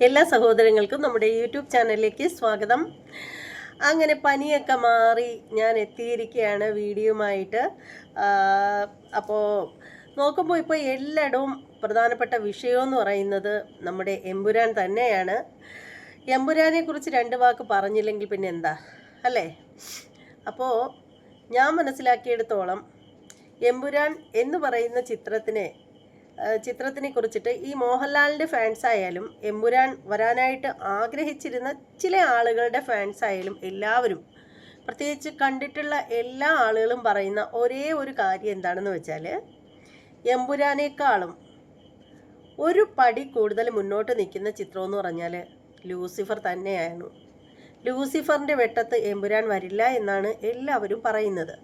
എല്ലാ സഹോദരങ്ങൾക്കും നമ്മുടെ യൂട്യൂബ് ചാനലിലേക്ക് സ്വാഗതം. അങ്ങനെ പനിയൊക്കെ മാറി ഞാൻ എത്തിയിരിക്കുകയാണ് വീഡിയോയുമായിട്ട്. അപ്പോൾ നോക്കുമ്പോൾ ഇപ്പോൾ എല്ലായിടവും പ്രധാനപ്പെട്ട വിഷയമെന്ന് പറയുന്നത് നമ്മുടെ എമ്പുരാൻ തന്നെയാണ്. എമ്പുരാനെ കുറിച്ച് രണ്ട് വാക്ക് പറഞ്ഞില്ലെങ്കിൽ പിന്നെ എന്താ? അല്ലേ? അപ്പോൾ ഞാൻ മനസ്സിലാക്കിയെടുത്തോളം എമ്പുരാൻ എന്ന് പറയുന്ന ചിത്രത്തിന് ചിത്രത്തിനെ കുറിച്ചിട്ട് ഈ മോഹൻലാലിന്റെ ഫാൻസ് ആയാലും എമ്പുരാൻ വരാനായിട്ട് ആഗ്രഹിച്ചിരുന്ന ചില ആളുകളുടെ ഫാൻസ് ആയാലും എല്ലാവരും പ്രത്യേകിച്ച് കണ്ടിട്ടുള്ള എല്ലാ ആളുകളും പറയുന്ന ഒരേ ഒരു കാര്യം എന്താണെന്ന് വെച്ചാൽ എമ്പുരാനേക്കാളും ഒരു പടി കൂടുതൽ മുന്നോട്ട് നിൽക്കുന്ന ചിത്രം എന്ന് പറഞ്ഞാൽ ലൂസിഫർ തന്നെയായിരുന്നു. ലൂസിഫറിന്റെ വെട്ടത്ത് എമ്പുരാൻ വരില്ല എന്നാണ് എല്ലാവരും പറയുന്നത്.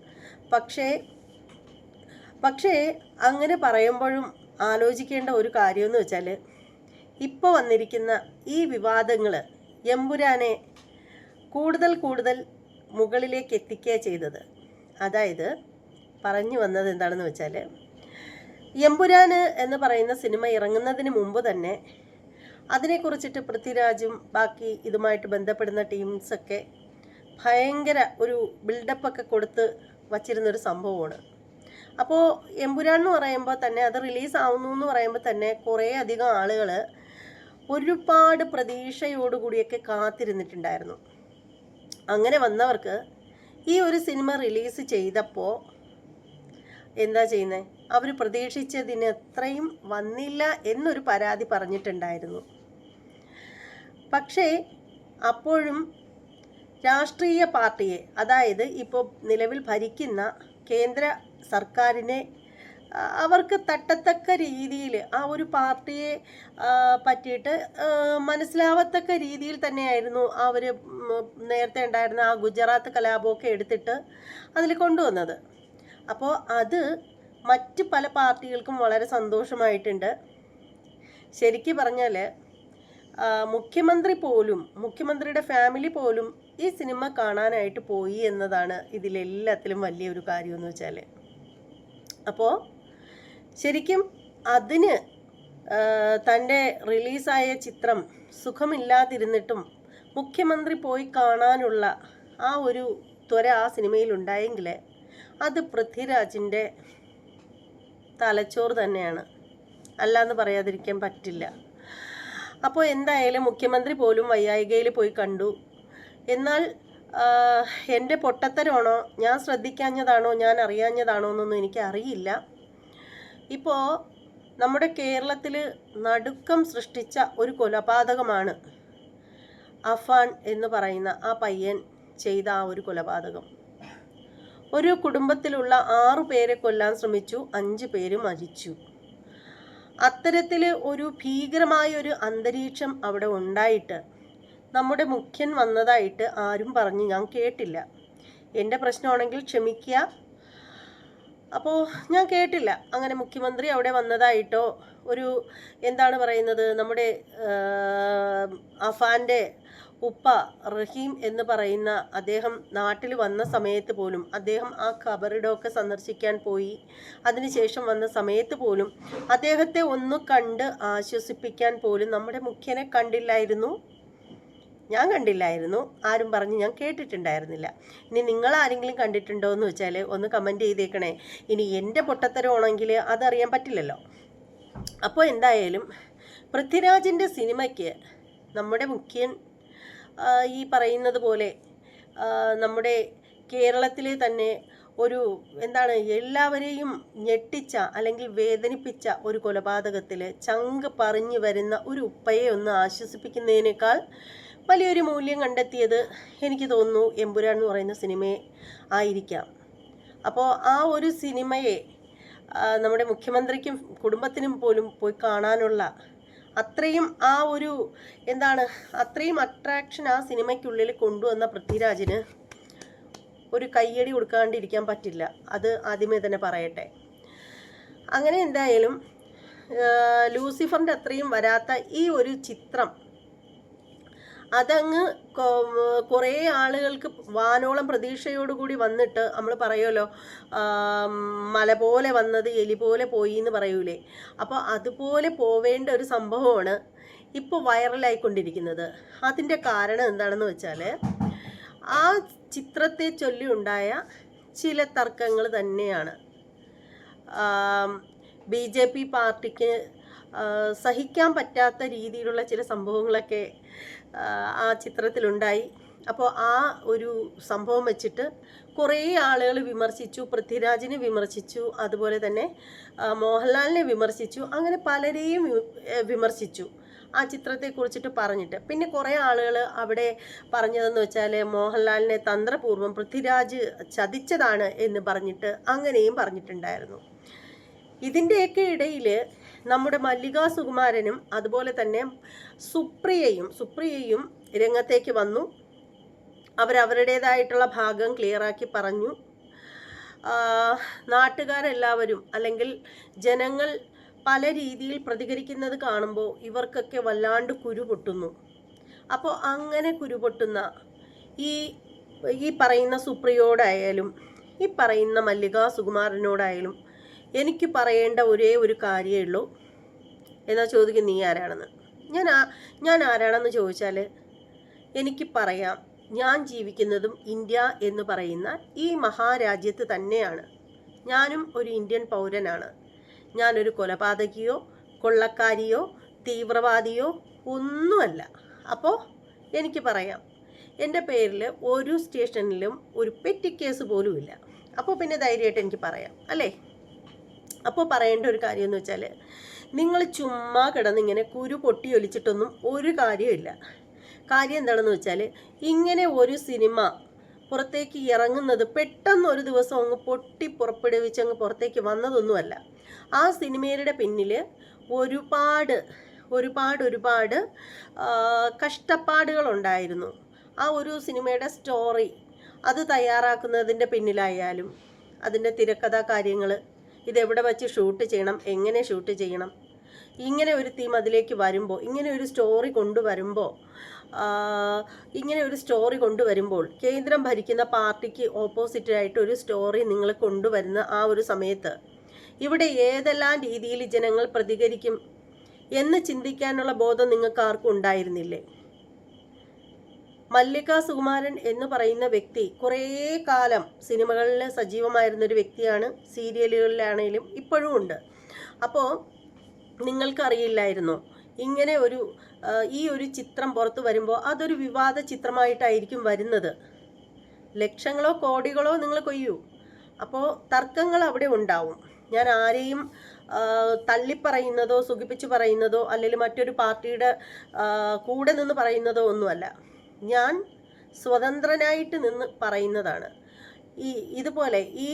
പക്ഷേ പക്ഷേ അങ്ങനെ പറയുമ്പോഴും ആലോചിക്കേണ്ട ഒരു കാര്യമെന്ന് വെച്ചാൽ ഇപ്പോൾ വന്നിരിക്കുന്ന ഈ വിവാദങ്ങൾ എമ്പുരാനെ കൂടുതൽ കൂടുതൽ മുകളിലേക്ക് എത്തിക്കുക ചെയ്തത്. അതായത് പറഞ്ഞു വന്നത് എന്താണെന്ന് വെച്ചാൽ എമ്പുരാന് എന്ന് പറയുന്ന സിനിമ ഇറങ്ങുന്നതിന് മുമ്പ് തന്നെ അതിനെക്കുറിച്ചിട്ട് പൃഥ്വിരാജും ബാക്കി ഇതുമായിട്ട് ബന്ധപ്പെടുന്ന ടീംസൊക്കെ ഭയങ്കര ഒരു ബിൽഡപ്പൊക്കെ കൊടുത്ത് വച്ചിരുന്നൊരു സംഭവമാണ്. അപ്പോൾ എമ്പുരാൻ എന്ന് പറയുമ്പോൾ തന്നെ അത് റിലീസ് ആവുന്നു എന്ന് പറയുമ്പോൾ തന്നെ കുറേ അധികം ആളുകൾ ഒരുപാട് പ്രതീക്ഷയോടുകൂടിയൊക്കെ കാത്തിരുന്നിട്ടുണ്ടായിരുന്നു. അങ്ങനെ വന്നവർക്ക് ഈ ഒരു സിനിമ റിലീസ് ചെയ്തപ്പോൾ എന്താ ചെയ്യുന്നത് അവർ പ്രതീക്ഷിച്ചതിന് അത്രയും വന്നില്ല എന്നൊരു പരാതി പറഞ്ഞിട്ടുണ്ടായിരുന്നു. പക്ഷേ അപ്പോഴും രാഷ്ട്രീയ പാർട്ടിയെ അതായത് ഇപ്പോൾ നിലവിൽ ഭരിക്കുന്ന കേന്ദ്ര സർക്കാരിനെ അവർക്ക് തട്ടത്തക്ക രീതിയിൽ ആ ഒരു പാർട്ടിയെ പറ്റിയിട്ട് മനസ്സിലാവത്തക്ക രീതിയിൽ തന്നെയായിരുന്നു അവർ നേരത്തെ ഉണ്ടായിരുന്ന ആ ഗുജറാത്ത് കലാപമൊക്കെ എടുത്തിട്ട് അതിൽ കൊണ്ടുവന്നത്. അപ്പോൾ അത് മറ്റ് പല പാർട്ടികൾക്കും വളരെ സന്തോഷമായിട്ടുണ്ട്. ശരിക്കും പറഞ്ഞാൽ മുഖ്യമന്ത്രി പോലും മുഖ്യമന്ത്രിയുടെ ഫാമിലി പോലും ഈ സിനിമ കാണാനായിട്ട് പോയി എന്നതാണ് ഇതിലെല്ലാത്തിലും വലിയൊരു കാര്യമെന്ന് വെച്ചാൽ അപ്പോൾ ശരിക്കും അതിന് തന്റെ റിലീസായ ചിത്രം സുഖമില്ലാതിരുന്നിട്ടും മുഖ്യമന്ത്രി പോയി കാണാനുള്ള ആ ഒരു ത്വര ആ സിനിമയിൽ ഉണ്ടായെങ്കിൽ അത് പൃഥ്വിരാജിന്റെ തലച്ചോറ് തന്നെയാണ്. അല്ലാന്ന് പറയാതിരിക്കാൻ പറ്റില്ല. അപ്പോൾ എന്തായാലും മുഖ്യമന്ത്രി പോലും വയ്യായികയിൽ പോയി കണ്ടു. എന്നാൽ എന്റെ പൊട്ടത്തരമാണോ? ഞാൻ ശ്രദ്ധിക്കാഞ്ഞതാണോ? ഞാൻ അറിയാഞ്ഞതാണോ എന്നൊന്നും എനിക്ക് അറിയില്ല. ഇപ്പോൾ നമ്മുടെ കേരളത്തിൽ നടുക്കം സൃഷ്ടിച്ച ഒരു കൊലപാതകമാണ് അഫാൻ എന്ന് പറയുന്ന ആ പയ്യൻ ചെയ്ത ആ ഒരു കൊലപാതകം. ഒരു കുടുംബത്തിലുള്ള ആറു പേരെ കൊല്ലാൻ ശ്രമിച്ചു അഞ്ച് പേര് മരിച്ചു. അത്തരത്തിൽ ഒരു ഭീകരമായ ഒരു അന്തരീക്ഷം അവിടെ ഉണ്ടായിട്ട് നമ്മുടെ മുഖ്യൻ വന്നതായിട്ട് ആരും പറഞ്ഞ്. ഞാൻ കേട്ടില്ല. എന്റെ പ്രശ്നമാണെങ്കിൽ ക്ഷമിക്കുക. അപ്പോൾ ഞാൻ കേട്ടില്ല. അങ്ങനെ മുഖ്യമന്ത്രി അവിടെ വന്നതായിട്ടോ? ഒരു എന്താണ് പറയുന്നത്? നമ്മുടെ അഫാന്റെ ഉപ്പ റഹീം എന്ന് പറയുന്ന അദ്ദേഹം നാട്ടിൽ വന്ന സമയത്ത് പോലും അദ്ദേഹം ആ ഖബറിടമൊക്കെ സന്ദർശിക്കാൻ പോയി. അതിനുശേഷം വന്ന സമയത്ത് പോലും അദ്ദേഹത്തെ ഒന്ന് കണ്ട് ആശ്വസിപ്പിക്കാൻ പോലും നമ്മുടെ മുഖ്യനെ കണ്ടില്ലായിരുന്നു. ഞാൻ കണ്ടില്ലായിരുന്നു. ആരും പറഞ്ഞ് ഞാൻ കേട്ടിട്ടുണ്ടായിരുന്നില്ല. ഇനി നിങ്ങൾ ആരെങ്കിലും കണ്ടിട്ടുണ്ടോ എന്ന് വെച്ചാൽ ഒന്ന് കമന്റ് ചെയ്തേക്കണേ. ഇനി എന്റെ പൊട്ടത്തരമാണെങ്കിൽ അതറിയാൻ പറ്റില്ലല്ലോ. അപ്പോൾ എന്തായാലും പൃഥ്വിരാജിന്റെ സിനിമയ്ക്ക് നമ്മുടെ മുഖ്യൻ ഈ പറയുന്നത് പോലെ നമ്മുടെ കേരളത്തിലെ തന്നെ ഒരു എന്താണ് എല്ലാവരെയും ഞെട്ടിച്ച അല്ലെങ്കിൽ വേദനിപ്പിച്ച ഒരു കൊലപാതകത്തിൽ ചങ്ക് പറഞ്ഞു വരുന്ന ഒരു ഉപ്പയെ ഒന്ന് ആശ്വസിപ്പിക്കുന്നതിനേക്കാൾ വലിയൊരു മൂല്യം കണ്ടെത്തിയത് എനിക്ക് തോന്നുന്നു എമ്പുരാൻ എന്ന് പറയുന്ന സിനിമയെ ആയിരിക്കാം. അപ്പോൾ ആ ഒരു സിനിമയെ നമ്മുടെ മുഖ്യമന്ത്രിക്കും കുടുംബത്തിനും പോലും പോയി കാണാനുള്ള അത്രയും ആ ഒരു എന്താണ് അത്രയും അട്രാക്ഷൻ ആ സിനിമയ്ക്കുള്ളിൽ കൊണ്ടുവന്ന പൃഥ്വിരാജിന് ഒരു കയ്യടി കൊടുക്കാണ്ടിരിക്കാൻ പറ്റില്ല. അത് ആദ്യമേ തന്നെ പറയട്ടെ. അങ്ങനെ എന്തായാലും ലൂസിഫറിന്റെ അത്രയും വരാത്ത ഈ ഒരു ചിത്രം അതങ്ങ് കുറേ ആളുകൾക്ക് വാനോളം പ്രതീക്ഷയോടുകൂടി വന്നിട്ട് നമ്മൾ പറയുമല്ലോ മല പോലെ വന്നത് എലി പോലെ പോയി എന്ന് പറയൂലേ. അപ്പോൾ അതുപോലെ പോവേണ്ട ഒരു സംഭവമാണ് ഇപ്പോൾ വൈറലായിക്കൊണ്ടിരിക്കുന്നത്. അതിന്റെ കാരണം എന്താണെന്ന് വെച്ചാൽ ആ ചിത്രത്തെ ചൊല്ലി ഉണ്ടായ ചില തർക്കങ്ങൾ തന്നെയാണ്. ബി ജെ പി പാർട്ടിക്ക് സഹിക്കാൻ പറ്റാത്ത രീതിയിലുള്ള ചില സംഭവങ്ങളൊക്കെ ആ, ചിത്രത്തിലുണ്ടായി. അപ്പോൾ ആ ഒരു സംഭവം വെച്ചിട്ട് കുറേ ആളുകൾ വിമർശിച്ചു പൃഥ്വിരാജിനെ വിമർശിച്ചു അതുപോലെ തന്നെ മോഹൻലാലിനെ വിമർശിച്ചു അങ്ങനെ പലരെയും വിമർശിച്ചു ആ ചിത്രത്തെക്കുറിച്ചിട്ട് പറഞ്ഞിട്ട്. പിന്നെ കുറേ ആളുകൾ അവിടെ പറഞ്ഞതെന്ന് വെച്ചാൽ മോഹൻലാലിനെ തന്ത്രപൂർവം പൃഥ്വിരാജ് ചതിച്ചതാണ് എന്ന് പറഞ്ഞിട്ട് അങ്ങനെയും പറഞ്ഞിട്ടുണ്ടായിരുന്നു. ഇതിന്റെയൊക്കെ ഇടയിൽ നമ്മുടെ മല്ലിക സുകുമാരനും അതുപോലെ തന്നെ സുപ്രിയയും സുപ്രിയയും രംഗത്തേക്ക് വന്നു. അവരവരുടേതായിട്ടുള്ള ഭാഗം ക്ലിയറാക്കി പറഞ്ഞു. നാട്ടുകാരെല്ലാവരും അല്ലെങ്കിൽ ജനങ്ങൾ പല രീതിയിൽ പ്രതികരിക്കുന്നത് കാണുമ്പോൾ ഇവർക്കൊക്കെ വല്ലാണ്ട് കുരു പൊട്ടുന്നു അപ്പോൾ അങ്ങനെ കുരു പൊട്ടുന്ന ഈ ഈ പറയുന്ന സുപ്രിയോടായാലും ഈ പറയുന്ന മല്ലിക സുകുമാരനോടായാലും എനിക്ക് പറയേണ്ട ഒരേ ഒരു കാര്യമേ ഉള്ളൂ. എന്നാൽ ചോദിക്കും നീ ആരാണെന്ന്? ഞാൻ ആ ഞാൻ ആരാണെന്ന് ചോദിച്ചാൽ എനിക്ക് പറയാം ഞാൻ ജീവിക്കുന്നതും ഇന്ത്യ എന്ന് പറയുന്ന ഈ മഹാരാജ്യത്ത് തന്നെയാണ്. ഞാനും ഒരു ഇന്ത്യൻ പൗരനാണ്. ഞാനൊരു കൊലപാതകിയോ കൊള്ളക്കാരിയോ തീവ്രവാദിയോ ഒന്നുമല്ല. അപ്പോൾ എനിക്ക് പറയാം എന്റെ പേരിൽ ഒരു സ്റ്റേഷനിലും ഒരു പെറ്റി കേസ് പോലുമില്ല. അപ്പോൾ പിന്നെ ധൈര്യമായിട്ട് എനിക്ക് പറയാം അല്ലേ? അപ്പോൾ പറയേണ്ട ഒരു കാര്യം എന്ന് വെച്ചാൽ നിങ്ങൾ ചുമ്മാ കിടന്ന് ഇങ്ങനെ കുരു പൊട്ടി ഒലിച്ചിട്ടൊന്നും ഒരു കാര്യമില്ല കാര്യം എന്താണെന്ന് വെച്ചാൽ ഇങ്ങനെ ഒരു സിനിമ പുറത്തേക്ക് ഇറങ്ങുന്നത് പെട്ടെന്ന് ഒരു ദിവസം അങ്ങ് പൊട്ടി പുറപ്പെടുവിച്ച് അങ്ങ് പുറത്തേക്ക് വന്നതൊന്നുമല്ല. ആ സിനിമയുടെ പിന്നിൽ ഒരുപാട് ഒരുപാട് ഒരുപാട് കഷ്ടപ്പാടുകളുണ്ടായിരുന്നു. ആ ഒരു സിനിമയുടെ സ്റ്റോറി അത് തയ്യാറാക്കുന്നതിന്റെ പിന്നിലായാലും അതിന്റെ തിരക്കഥാ കാര്യങ്ങൾ ഇതെവിടെ വച്ച് ഷൂട്ട് ചെയ്യണം? എങ്ങനെ ഷൂട്ട് ചെയ്യണം? ഇങ്ങനെ ഒരു തീം അതിലേക്ക് വരുമ്പോൾ ഇങ്ങനെ ഒരു സ്റ്റോറി കൊണ്ടുവരുമ്പോൾ ഇങ്ങനെ ഒരു സ്റ്റോറി കൊണ്ടുവരുമ്പോൾ കേന്ദ്രം ഭരിക്കുന്ന പാർട്ടിക്ക് ഓപ്പോസിറ്റായിട്ട് ഒരു സ്റ്റോറി നിങ്ങൾ കൊണ്ടുവരുന്ന ആ ഒരു സമയത്ത് ഇവിടെ ഏതെല്ലാം രീതിയിൽ ജനങ്ങൾ പ്രതികരിക്കും എന്ന് ചിന്തിക്കാനുള്ള ബോധം നിങ്ങൾക്ക് ആർക്കും ഉണ്ടായിരുന്നില്ലേ? മല്ലിക സുകുമാരൻ എന്ന് പറയുന്ന വ്യക്തി കുറേ കാലം സിനിമകളിൽ സജീവമായിരുന്ന ഒരു വ്യക്തിയാണ് സീരിയലുകളിലാണെങ്കിലും ഇപ്പോഴും ഉണ്ട്. അപ്പോൾ നിങ്ങൾക്കറിയില്ലായിരുന്നു ഇങ്ങനെ ഒരു ഈ ഒരു ചിത്രം പുറത്തു വരുമ്പോൾ അതൊരു വിവാദ ചിത്രമായിട്ടായിരിക്കും വരുന്നത്. ലക്ഷങ്ങളോ കോടികളോ നിങ്ങൾ കൊയ്യൂ. അപ്പോൾ തർക്കങ്ങൾ അവിടെ ഉണ്ടാവും. ഞാൻ ആരെയും തള്ളിപ്പറയുന്നതോ സുഖിപ്പിച്ച് പറയുന്നതോ അല്ലെങ്കിൽ മറ്റൊരു പാർട്ടിയുടെ കൂടെ നിന്ന് പറയുന്നതോ ഒന്നുമല്ല. ഞാൻ സ്വതന്ത്രനായിട്ട് നിന്ന് പറയുന്നതാണ്. ഈ ഇതുപോലെ ഈ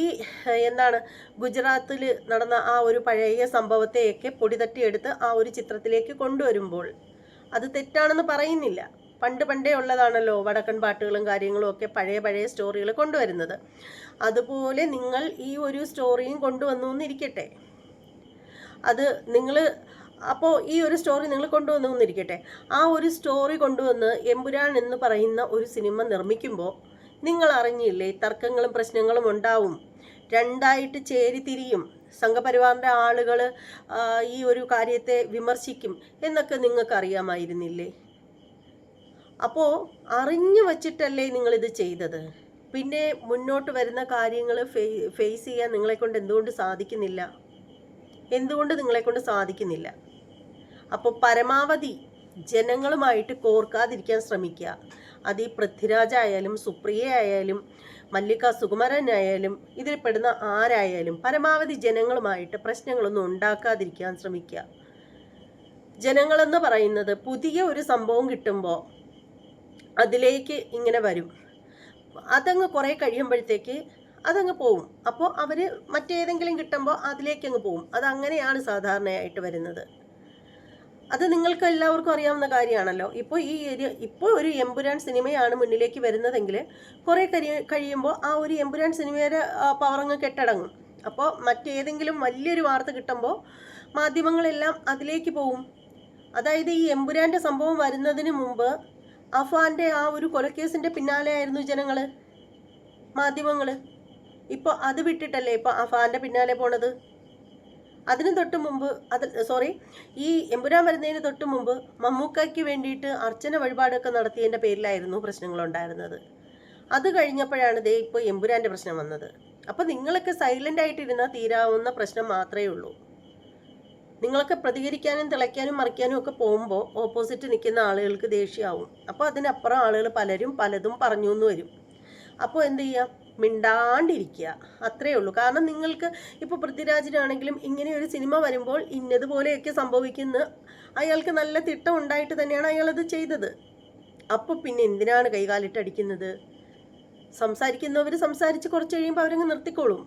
എന്താണ് ഗുജറാത്തിൽ നടന്ന ആ ഒരു പഴയ സംഭവത്തെയൊക്കെ പൊടി തട്ടിയെടുത്ത് ആ ഒരു ചിത്രത്തിലേക്ക് കൊണ്ടുവരുമ്പോൾ അത് തെറ്റാണെന്ന് പറയുന്നില്ല. പണ്ട് പണ്ടേ ഉള്ളതാണല്ലോ വടക്കൻ പാട്ടുകളും കാര്യങ്ങളും ഒക്കെ പഴയ പഴയ സ്റ്റോറികൾ കൊണ്ടുവരുന്നത്. അതുപോലെ നിങ്ങൾ ഈ ഒരു സ്റ്റോറിയും കൊണ്ടുവന്നു എന്നിരിക്കട്ടെ. അത് നിങ്ങൾ അപ്പോൾ ഈ ഒരു സ്റ്റോറി നിങ്ങൾ കൊണ്ടുവന്നു എന്നിരിക്കട്ടെ ആ ഒരു സ്റ്റോറി കൊണ്ടുവന്ന് എമ്പുരാൻ എന്ന് പറയുന്ന ഒരു സിനിമ നിർമ്മിക്കുമ്പോൾ നിങ്ങൾ അറിഞ്ഞില്ലേ തർക്കങ്ങളും പ്രശ്നങ്ങളും ഉണ്ടാവും. രണ്ടായിട്ട് ചേരി തിരിയും. സംഘപരിവാറിന്റെ ആളുകൾ ഈ ഒരു കാര്യത്തെ വിമർശിക്കും എന്നൊക്കെ നിങ്ങൾക്ക് അറിയാമായിരുന്നില്ലേ അപ്പോൾ അറിഞ്ഞു വച്ചിട്ടല്ലേ നിങ്ങളിത് ചെയ്തത്. പിന്നെ മുന്നോട്ട് വരുന്ന കാര്യങ്ങൾ ഫേസ് ചെയ്യാൻ നിങ്ങളെക്കൊണ്ട് എന്തുകൊണ്ട് സാധിക്കുന്നില്ല? എന്തുകൊണ്ട് നിങ്ങളെക്കൊണ്ട് സാധിക്കുന്നില്ല? അപ്പോൾ പരമാവധി ജനങ്ങളുമായിട്ട് കോർക്കാതിരിക്കാൻ ശ്രമിക്കുക. അത് ഈ പൃഥ്വിരാജ് ആയാലും സുപ്രിയ ആയാലും മല്ലിക സുകുമാരനായാലും ഇതിൽ പെടുന്ന ആരായാലും പരമാവധി ജനങ്ങളുമായിട്ട് പ്രശ്നങ്ങളൊന്നും ഉണ്ടാക്കാതിരിക്കാൻ ശ്രമിക്കുക. ജനങ്ങളെന്ന് പറയുന്നത് പുതിയ ഒരു സംഭവം കിട്ടുമ്പോൾ അതിലേക്ക് ഇങ്ങനെ വരും. അതങ്ങ് കുറേ കഴിയുമ്പോഴത്തേക്ക് അതങ്ങ് പോവും. അപ്പോൾ അവർ മറ്റേതെങ്കിലും കിട്ടുമ്പോൾ അതിലേക്ക് അങ്ങ് പോവും. അതങ്ങനെയാണ് സാധാരണയായിട്ട് വരുന്നത്. അത് നിങ്ങൾക്ക് എല്ലാവർക്കും അറിയാവുന്ന കാര്യമാണല്ലോ. ഇപ്പോൾ ഈ ഇപ്പോൾ ഒരു എമ്പുരാൻ സിനിമയാണ് മുന്നിലേക്ക് വരുന്നതെങ്കിൽ കുറേ കഴി കഴിയുമ്പോൾ ആ ഒരു എമ്പുരാൻ സിനിമയുടെ പവറങ്ങ് കെട്ടടങ്ങും. അപ്പോൾ മറ്റേതെങ്കിലും വലിയൊരു വാർത്ത കിട്ടുമ്പോൾ മാധ്യമങ്ങളെല്ലാം അതിലേക്ക് പോവും. അതായത് ഈ എമ്പുരാന്റെ സംഭവം വരുന്നതിന് മുമ്പ് അഫാന്റെ ആ ഒരു കൊലക്കേസിന്റെ പിന്നാലെ ആയിരുന്നു ജനങ്ങൾ മാധ്യമങ്ങൾ ഇപ്പോൾ അത് വിട്ടിട്ടല്ലേ ഇപ്പോൾ അഫാന്റെ പിന്നാലെ പോണത്? അതിന് തൊട്ട് മുമ്പ് അത് സോറി ഈ എമ്പുരാൻ വരുന്നതിന് തൊട്ട് മുമ്പ് മമ്മൂക്കയ്ക്ക് വേണ്ടിയിട്ട് അർച്ചന വഴിപാടൊക്കെ നടത്തിയതിന്റെ പേരിലായിരുന്നു പ്രശ്നങ്ങളുണ്ടായിരുന്നത്. അത് കഴിഞ്ഞപ്പോഴാണ് ദേ ഇപ്പോൾ എമ്പുരാന്റെ പ്രശ്നം വന്നത്. അപ്പോൾ നിങ്ങളൊക്കെ സൈലന്റ് ആയിട്ടിരുന്നാൽ തീരാവുന്ന പ്രശ്നം മാത്രമേ ഉള്ളൂ. നിങ്ങളൊക്കെ പ്രതികരിക്കാനും തിളയ്ക്കാനും മറിക്കാനും ഒക്കെ പോകുമ്പോൾ ഓപ്പോസിറ്റ് നിൽക്കുന്ന ആളുകൾക്ക് ദേഷ്യമാവും അപ്പോൾ അതിനപ്പുറം ആളുകൾ പലരും പലതും പറഞ്ഞു എന്ന് വരും. അപ്പോൾ എന്ത് ചെയ്യാം? മിണ്ടാണ്ടിരിക്കുക. അത്രയേ ഉള്ളൂ. കാരണം നിങ്ങൾക്ക് ഇപ്പോൾ പൃഥ്വിരാജിനാണെങ്കിലും ഇങ്ങനെ ഒരു സിനിമ വരുമ്പോൾ ഇന്നതുപോലെയൊക്കെ സംഭവിക്കുന്ന അയാൾക്ക് നല്ല തിട്ടം ഉണ്ടായിട്ട് തന്നെയാണ് അയാളത് ചെയ്തത്. അപ്പോൾ പിന്നെ എന്തിനാണ് കൈകാലിട്ടടിക്കുന്നത്? സംസാരിക്കുന്നവർ സംസാരിച്ച് കുറച്ച് കഴിയുമ്പോൾ അവരങ്ങ് നിർത്തിക്കോളും.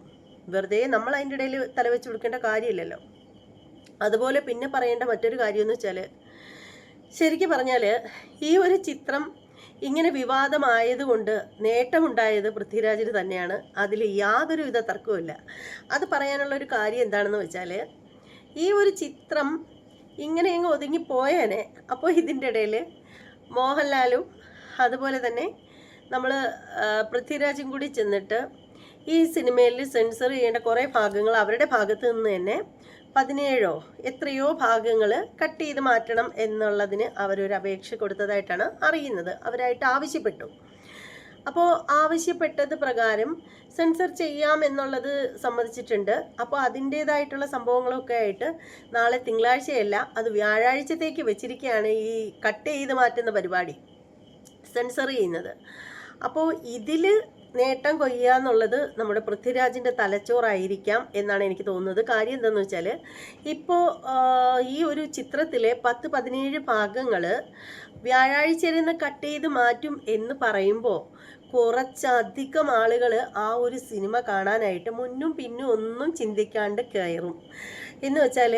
വെറുതെ നമ്മൾ അതിന്റെ ഇടയിൽ തലവെച്ച് കൊടുക്കേണ്ട കാര്യമില്ലല്ലോ. അതുപോലെ പിന്നെ പറയേണ്ട മറ്റൊരു കാര്യമെന്ന് വെച്ചാൽ ശരിക്കും പറഞ്ഞാൽ ഈ ഒരു ചിത്രം ഇങ്ങനെ വിവാദമായതുകൊണ്ട് നേട്ടമുണ്ടായത് പൃഥ്വിരാജിന് തന്നെയാണ്. അതിൽ യാതൊരുവിധ തർക്കവുമില്ല അത് പറയാനുള്ള ഒരു കാര്യം എന്താണെന്ന് വെച്ചാൽ ഈ ഒരു ചിത്രം ഇങ്ങനെ അങ്ങ് ഒതുങ്ങിപ്പോയേനെ അപ്പോൾ ഇതിന്റെ ഇടയിൽ മോഹൻലാലും അതുപോലെ തന്നെ നമ്മൾ പൃഥ്വിരാജും കൂടി ചെന്നിട്ട് ഈ സിനിമയിൽ സെൻസർ ചെയ്യേണ്ട കുറേ ഭാഗങ്ങൾ അവരുടെ ഭാഗത്ത് നിന്ന് തന്നെ പതിനേഴോ എത്രയോ ഭാഗങ്ങൾ കട്ട് ചെയ്ത് മാറ്റണം എന്നുള്ളതിന് അവരൊരു അപേക്ഷ കൊടുത്തതായിട്ടാണ് അറിയുന്നത്. അവരായിട്ട് ആവശ്യപ്പെട്ടു. അപ്പോൾ ആവശ്യപ്പെട്ടത് പ്രകാരം സെൻസർ ചെയ്യാം എന്നുള്ളത് സമ്മതിച്ചിട്ടുണ്ട്. അപ്പോൾ അതിന്റേതായിട്ടുള്ള സംഭവങ്ങളൊക്കെ ആയിട്ട് നാളെ തിങ്കളാഴ്ചയല്ല അത് വ്യാഴാഴ്ചത്തേക്ക് വെച്ചിരിക്കുകയാണ് ഈ കട്ട് ചെയ്ത് മാറ്റുന്ന പരിപാടി സെൻസർ ചെയ്യുന്നത്. അപ്പോൾ ഇതിൽ നേട്ടം കൊയ്യുക എന്നുള്ളത് നമ്മുടെ പൃഥ്വിരാജിന്റെ തലച്ചോറായിരിക്കാം എന്നാണ് എനിക്ക് തോന്നുന്നത്. കാര്യം എന്താണെന്ന് വെച്ചാൽ ഇപ്പോൾ ഈ ഒരു ചിത്രത്തിലെ പത്ത് പതിനേഴ് ഭാഗങ്ങൾ വ്യാഴാഴ്ചയിൽ നിന്ന് കട്ട് ചെയ്ത് മാറ്റും എന്ന് പറയുമ്പോൾ കുറച്ചധികം ആളുകൾ ആ ഒരു സിനിമ കാണാനായിട്ട് മുന്നും പിന്നും ഒന്നും ചിന്തിക്കാണ്ട് കയറും. എന്ന് വെച്ചാൽ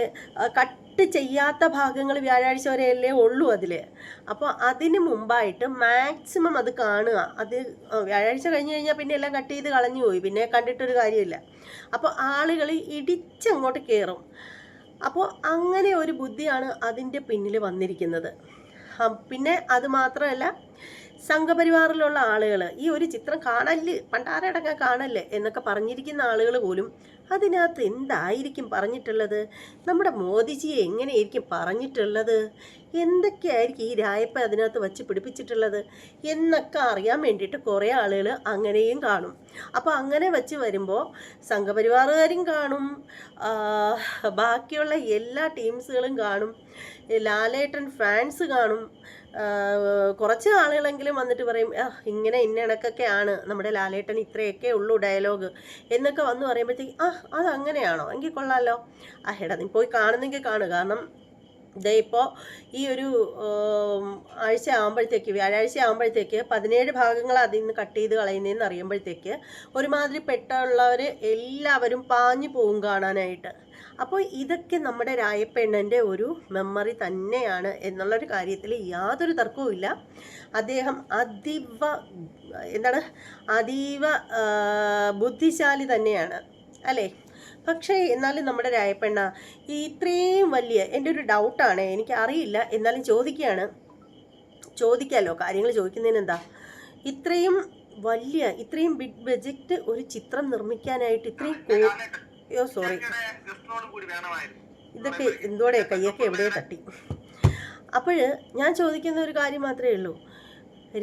കട്ട് ചെയ്യാത്ത ഭാഗങ്ങൾ വ്യാഴാഴ്ച വരെയല്ലേ ഉള്ളൂ അതിൽ അപ്പോൾ അതിന് മുമ്പായിട്ട് മാക്സിമം അത് കാണുക. അത് വ്യാഴാഴ്ച കഴിഞ്ഞ് കഴിഞ്ഞാൽ പിന്നെ എല്ലാം കട്ട് ചെയ്ത് കളഞ്ഞു പോയി. പിന്നെ കണ്ടിട്ടൊരു കാര്യമില്ല. അപ്പോൾ ആളുകൾ ഇടിച്ചങ്ങോട്ട് കയറും അപ്പോൾ അങ്ങനെ ഒരു ബുദ്ധിയാണ് അതിന്റെ പിന്നിൽ വന്നിരിക്കുന്നത്. പിന്നെ അത് മാത്രമല്ല സംഘപരിവാറിലുള്ള ആളുകൾ ഈ ഒരു ചിത്രം കാണല്ലേ പണ്ടാരടങ്ങാൻ കാണല്ലേ എന്നൊക്കെ പറഞ്ഞിരിക്കുന്ന ആളുകൾ പോലും അതിനകത്ത് എന്തായിരിക്കും പറഞ്ഞിട്ടുള്ളത്? നമ്മുടെ മോദിജിയെ എങ്ങനെയായിരിക്കും പറഞ്ഞിട്ടുള്ളത്? എന്തൊക്കെയായിരിക്കും ഈ രായപ്പ അതിനകത്ത് വച്ച് പിടിപ്പിച്ചിട്ടുള്ളത് എന്നൊക്കെ അറിയാൻ വേണ്ടിയിട്ട് കുറേ ആളുകൾ അങ്ങനെയും കാണും. അപ്പോൾ അങ്ങനെ വച്ച് വരുമ്പോൾ സംഘപരിവാറുകാരും കാണും ബാക്കിയുള്ള എല്ലാ ടീംസുകളും കാണും ലാലേട്ടൻ ഫാൻസ് കാണും കുറച്ച് ആളുകളെങ്കിലും വന്നിട്ട് പറയും ഇങ്ങനെ ഇന്ന ഇണക്കൊക്കെയാണ് നമ്മുടെ ലാലേട്ടൻ ഇത്രയൊക്കെ ഉള്ളൂ ഡയലോഗ് എന്നൊക്കെ വന്ന് പറയുമ്പോഴത്തേക്ക് ആ അത് അങ്ങനെയാണോ എങ്കിൽ കൊള്ളാമല്ലോ ആ എടാ നീ പോയി കാണുന്നെങ്കിൽ കാണുക കാരണം ഇതേ ഇപ്പോൾ ഈ ഒരു ആഴ്ച ആകുമ്പോഴത്തേക്ക് വ്യാഴാഴ്ച ആകുമ്പോഴത്തേക്ക് പതിനേഴ് ഭാഗങ്ങൾ അതിൽ നിന്ന് കട്ട് ചെയ്ത് കളയുന്നതെന്ന് അറിയുമ്പോഴത്തേക്ക് ഒരുമാതിരി പെട്ടുള്ളവർ എല്ലാവരും പാഞ്ഞു പോകും കാണാനായിട്ട്. അപ്പോൾ ഇതൊക്കെ നമ്മുടെ രായപ്പെണ്ണന്റെ ഒരു മെമ്മറി തന്നെയാണ് എന്നുള്ളൊരു കാര്യത്തിൽ യാതൊരു തർക്കവുമില്ല അദ്ദേഹം അതീവ എന്താണ് അതീവ ബുദ്ധിശാലി തന്നെയാണ് അല്ലേ? പക്ഷേ എന്നാലും നമ്മുടെ രായപ്പെണ്ണ ഈ ഇത്രയും വലിയ എന്റെ ഒരു ഡൗട്ടാണ് എനിക്ക് അറിയില്ല എന്നാലും ചോദിക്കുകയാണ്. ചോദിക്കാമല്ലോ കാര്യങ്ങൾ ചോദിക്കുന്നതിന് എന്താ? ഇത്രയും വലിയ ഇത്രയും ബിഗ് ബജറ്റ് ഒരു ചിത്രം നിർമ്മിക്കാനായിട്ട് ഇത്രയും അയ്യോ സോറി ഇതൊക്കെ എന്തോടെ കയ്യൊക്കെ എവിടെയോ തട്ടി. അപ്പോൾ ഞാൻ ചോദിക്കുന്ന ഒരു കാര്യം മാത്രമേ ഉള്ളൂ.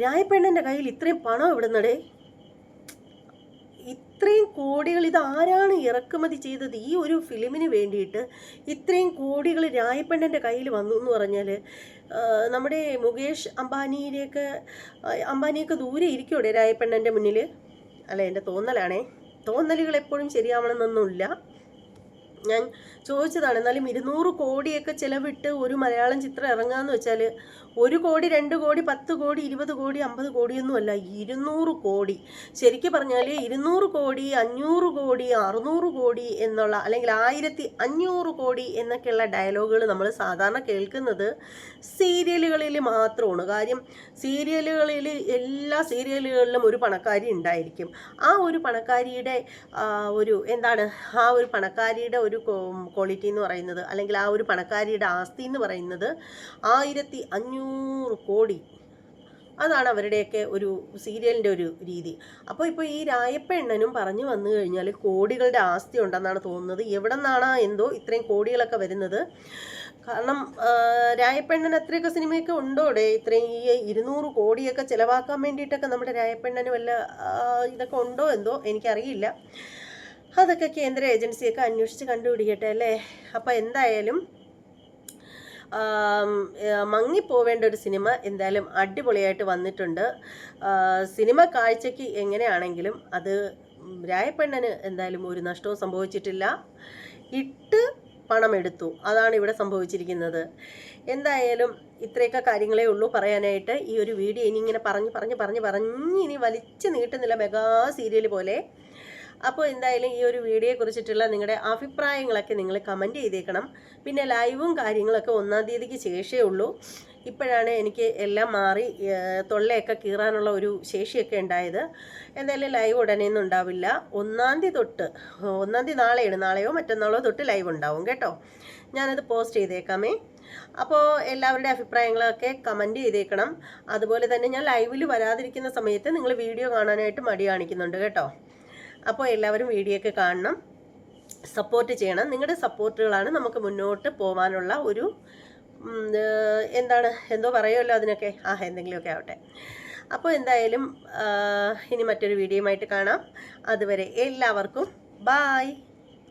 രായപ്പെണ്ണന്റെ കയ്യിൽ ഇത്രയും പണം എവിടെ ഇത്രയും കോടികൾ ഇത് ആരാണ് ഇറക്കുമതി ചെയ്തത്? ഈ ഒരു ഫിലിമിന് വേണ്ടിയിട്ട് ഇത്രയും കോടികൾ രായപ്പെണ്ണന്റെ കയ്യിൽ വന്നു എന്ന് പറഞ്ഞാൽ നമ്മുടെ മുകേഷ് അംബാനിയിലേക്ക് അംബാനിയൊക്കെ ദൂരെ ഇരിക്കൂടെ രായപ്പെണ്ണന്റെ മുന്നിൽ അല്ല എന്റെ തോന്നലാണേ. തോന്നലുകൾ എപ്പോഴും ശരിയാവണമെന്നൊന്നുമില്ല. ഞാൻ ചോദിച്ചതാണ് എന്നാലും ഇരുന്നൂറ് കോടിയൊക്കെ ചിലവിട്ട് ഒരു മലയാളം ചിത്രം ഇറങ്ങാന്ന് വെച്ചാൽ ഒരു കോടി രണ്ട് കോടി പത്ത് കോടി ഇരുപത് കോടി അമ്പത് കോടിയൊന്നുമല്ല ഇരുന്നൂറ് കോടി. ശരിക്കും പറഞ്ഞാൽ ഇരുന്നൂറ് കോടി അഞ്ഞൂറ് കോടി അറുന്നൂറ് കോടി എന്നുള്ള അല്ലെങ്കിൽ ആയിരത്തി അഞ്ഞൂറ് കോടി എന്നൊക്കെയുള്ള ഡയലോഗുകൾ നമ്മൾ സാധാരണ കേൾക്കുന്നത് സീരിയലുകളിൽ മാത്രമാണ്. കാര്യം സീരിയലുകളിൽ എല്ലാ സീരിയലുകളിലും ഒരു പണക്കാരി ഉണ്ടായിരിക്കും. ആ ഒരു പണക്കാരിയുടെ ഒരു എന്താണ് ആ ഒരു പണക്കാരിയുടെ ഒരു ക്വാളിറ്റി എന്ന് പറയുന്നത് അല്ലെങ്കിൽ ആ ഒരു പണക്കാരിയുടെ ആസ്തി എന്ന് പറയുന്നത് ആയിരത്തി അഞ്ഞൂറ് കോടി. അതാണ് അവരുടെയൊക്കെ ഒരു സീരിയലിന്റെ ഒരു രീതി. അപ്പോൾ ഇപ്പോൾ ഈ രായപ്പെണ്ണനും പറഞ്ഞു വന്നു കഴിഞ്ഞാൽ കോടികളുടെ ആസ്തി ഉണ്ടെന്നാണ് തോന്നുന്നത്. എവിടെ എന്തോ ഇത്രയും കോടികളൊക്കെ വരുന്നത്. കാരണം രായപ്പെണ്ണൻ അത്രയൊക്കെ സിനിമയൊക്കെ ഉണ്ടോ ഇവിടെ ഇത്രയും ഈ ഇരുന്നൂറ് കോടിയൊക്കെ ചിലവാക്കാൻ വേണ്ടിയിട്ടൊക്കെ നമ്മുടെ രായപ്പെണ്ണന് വല്ല ഇതൊക്കെ ഉണ്ടോ എന്തോ എനിക്കറിയില്ല. അതൊക്കെ കേന്ദ്ര ഏജൻസിയൊക്കെ അന്വേഷിച്ച് കണ്ടുപിടിക്കട്ടെ അല്ലേ? അപ്പോൾ എന്തായാലും മങ്ങിപ്പോവേണ്ട ഒരു സിനിമ എന്തായാലും അടിപൊളിയായിട്ട് വന്നിട്ടുണ്ട്. സിനിമ കാഴ്ചയ്ക്ക് എങ്ങനെയാണെങ്കിലും അത് രായപ്പെണ്ണന് എന്തായാലും ഒരു നഷ്ടവും സംഭവിച്ചിട്ടില്ല. ഇട്ട് പണമെടുത്തു. അതാണ് ഇവിടെ സംഭവിച്ചിരിക്കുന്നത്. എന്തായാലും ഇത്രയൊക്കെ കാര്യങ്ങളേ ഉള്ളൂ പറയാനായിട്ട്. ഈ ഒരു വീഡിയോ ഇനി ഇങ്ങനെ പറഞ്ഞ് പറഞ്ഞ് പറഞ്ഞ് പറഞ്ഞ് ഇനി വലിച്ചു നീട്ടുന്നില്ല മെഗാ സീരിയൽ പോലെ. അപ്പോൾ എന്തായാലും ഈ ഒരു വീഡിയോയെ കുറിച്ചിട്ടുള്ള നിങ്ങളുടെ അഭിപ്രായങ്ങളൊക്കെ നിങ്ങൾ കമന്റ് ചെയ്തേക്കണം. പിന്നെ ലൈവും കാര്യങ്ങളൊക്കെ ഒന്നാം തീയതിക്ക് ശേഷമേ ഉള്ളൂ. ഇപ്പോഴാണ് എനിക്ക് എല്ലാം മാറി തൊള്ളയൊക്കെ കീറാനുള്ള ഒരു ശേഷിയൊക്കെ ഉണ്ടായത്. എന്തായാലും ലൈവ് ഉടനെയൊന്നും ഉണ്ടാവില്ല. ഒന്നാം തീയതി തൊട്ട് ഒന്നാം തീയതി നാളെയാണ്. നാളെയോ മറ്റന്നാളോ തൊട്ട് ലൈവ് ഉണ്ടാവും കേട്ടോ. ഞാനത് പോസ്റ്റ് ചെയ്തേക്കാമേ. അപ്പോൾ എല്ലാവരുടെ അഭിപ്രായങ്ങളൊക്കെ കമന്റ് ചെയ്തേക്കണം. അതുപോലെ തന്നെ ഞാൻ ലൈവിൽ വരാതിരിക്കുന്ന സമയത്ത് നിങ്ങൾ വീഡിയോ കാണാനായിട്ട് മടി കാണിക്കുന്നുണ്ട് കേട്ടോ. അപ്പോൾ എല്ലാവരും വീഡിയോ ഒക്കെ കാണണം. സപ്പോർട്ട് ചെയ്യണം. നിങ്ങളുടെ സപ്പോർട്ടുകളാണ് നമുക്ക് മുന്നോട്ട് പോകാനുള്ള ഒരു എന്താണ് എന്തോ പറയുമല്ലോ അതിനൊക്കെ. ആ എന്തെങ്കിലുമൊക്കെ ആവട്ടെ. അപ്പോൾ എന്തായാലും ഇനി മറ്റൊരു വീഡിയോയുമായിട്ട് കാണാം. അതുവരെ എല്ലാവർക്കും ബായ്